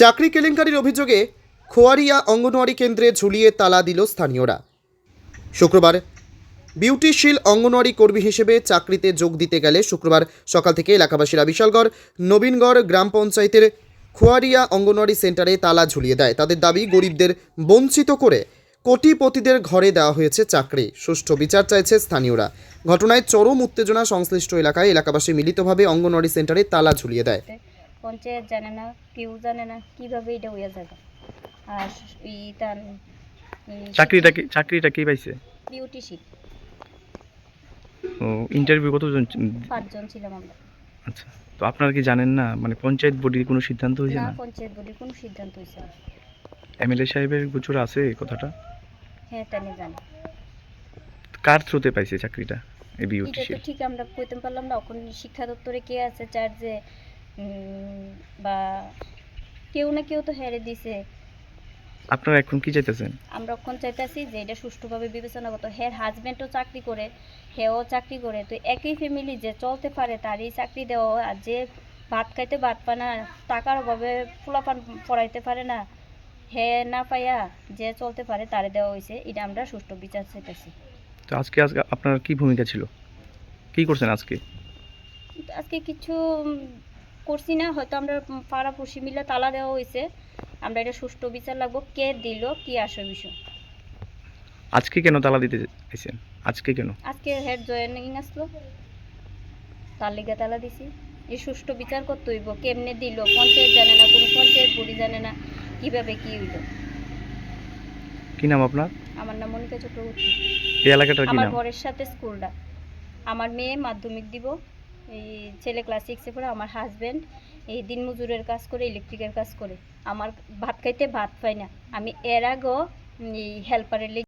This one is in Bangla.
চাকরি কেলেঙ্কারির অভিযোগে খোয়ারিয়া অঙ্গনওয়াড়ি কেন্দ্রে ঝুলিয়ে তালা দিল স্থানীয়রা। শুক্রবার বিউটিশীল অঙ্গনওয়াড়ি কর্মী হিসেবে চাকরিতে যোগ দিতে গেলে শুক্রবার সকাল থেকে এলাকাবাসীরা বিশালগড়, নবীনগড় গ্রাম পঞ্চায়েতের খোয়ারিয়া অঙ্গনওয়াড়ি সেন্টারে তালা ঝুলিয়ে দেয়। তাদের দাবি, গরিবদের বঞ্চিত করে কোটিপতিদের ঘরে দেওয়া হয়েছে চাকরি। সুষ্ঠু বিচার চাইছে স্থানীয়রা। ঘটনায় চরম উত্তেজনা সংশ্লিষ্ট এলাকায় এলাকাবাসী মিলিতভাবে অঙ্গনওয়াড়ি সেন্টারে তালা ঝুলিয়ে দেয়। পঞ্চায়েত জানে না কেউ জানে না কীভাবে এটা হইয়া যাবে। আর তার চাকরিটা কি চাকরিটা কি পাইছে? বিউটিশিপ ও ইন্টারভিউ কতজন পাঁচজন ছিলাম আমরা। আচ্ছা তো আপনারা কি জানেন না মানে পঞ্চায়েত বডির কোনো সিদ্ধান্ত হয়েছে না পঞ্চায়েত বডির কোনো সিদ্ধান্ত হয়েছে না। এমএলএ সাহেবের গোচর আছে এই কথাটা? হ্যাঁ তাই জানি। কার থ্রুতে পাইছে চাকরিটা এই বিউটিশিয়াল ঠিক আমরা কইতে পারলাম না এখন শিক্ষা দপ্তরে কে আছে চার যে উম, বা কেউ না কেউ তো হেরে দিছে। আপনারা এখন কি চাইতেছেন? আমরা এখন চাইতেছি যে এটা সুষ্ঠুভাবে বিবেচনা করতো। হের হাজব্যান্ডও চাকরি করে হেও চাকরি করে তো একই ফ্যামিলি যে চলতে পারে তারই চাকরি দেওয়া আর যে ভাত খাইতে ভাত পায় না টাকার অভাবে পোলাপান পড়াইতে পারে না হে না পাইয়া যে চলতে পারে তারে দেওয়া হয়েছে এটা আমরা সুষ্ঠু বিচার চাইতেছি। তো আজকে আজকে আপনার কি ভূমিকা ছিল? কি করছেন আজকে? আজকে কিছু করছি না হয়তো আমরা উম, পাড়াপড়শি মিলে তালা দেওয়া হয়েছে। আমরা এটা সুষ্ঠু বিচার লাগবো কে দিল কি আসে বিষয়। আজকে কেন তালা দিতে চাইছেন? আজকে কেন? আজকে হেড জয়েনিং আসলো তার লিগে তালা দিছি। এই সুষ্ঠু বিচার করতে হইব কেমনে দিল? পঞ্চায়েত জানে না কোনো পঞ্চায়েত বডি জানে না কীভাবে কি হইল? কি নাম আপনার? আমার নাম মনিকা চক্রবর্তী। এই এলাকাটার কি নাম? আমার ঘরের সাথে স্কুলটা। আমার মেয়ে মাধ্যমিক দিব। এই ছেলে ক্লাস সিক্সে পড়ে আমার হাজব্যান্ড এই দিন মজুরের কাজ করে ইলেকট্রিকের কাজ করে। আমার ভাত খাইতে ভাত পাই না। আমি এর আগেও এই হেল্পারের